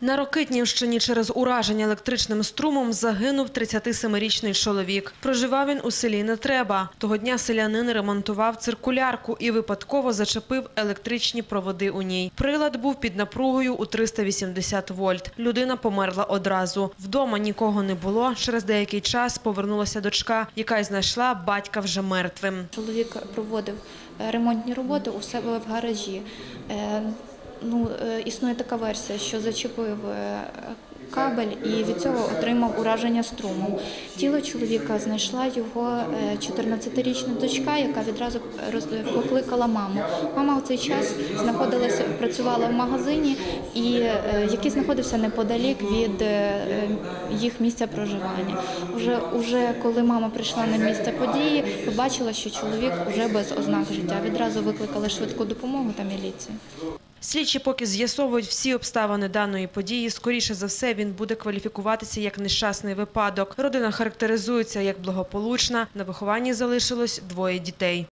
На Рокитнівщині через ураження електричним струмом загинув 37-річний чоловік. Проживав він у селі Нетреба. Того дня селянин ремонтував циркулярку і випадково зачепив електричні проводи у ній. Прилад був під напругою у 380 вольт. Людина померла одразу. Вдома нікого не було. Через деякий час повернулася дочка, яка й знайшла батька вже мертвим. Чоловік проводив е, ремонтні роботи у себе в гаражі. Е, Ну, е, існує така версія, що зачепив е, кабель і від цього отримав ураження струмом. Тіло чоловіка знайшла його е, 14-річна дочка, яка відразу покликала маму. Мама у цей час знаходилася, працювала в магазині, і е, який знаходився неподалік від е, їх місця проживання. Уже, уже коли мама прийшла на місце події, побачила, що чоловік вже без ознак життя. Відразу викликали швидку допомогу та міліцію. Слідчі поки з'ясовують всі обставини даної події. Скоріше за все, він буде кваліфікуватися як нещасний випадок. Родина характеризується як благополучна. На вихованні залишилось двоє дітей.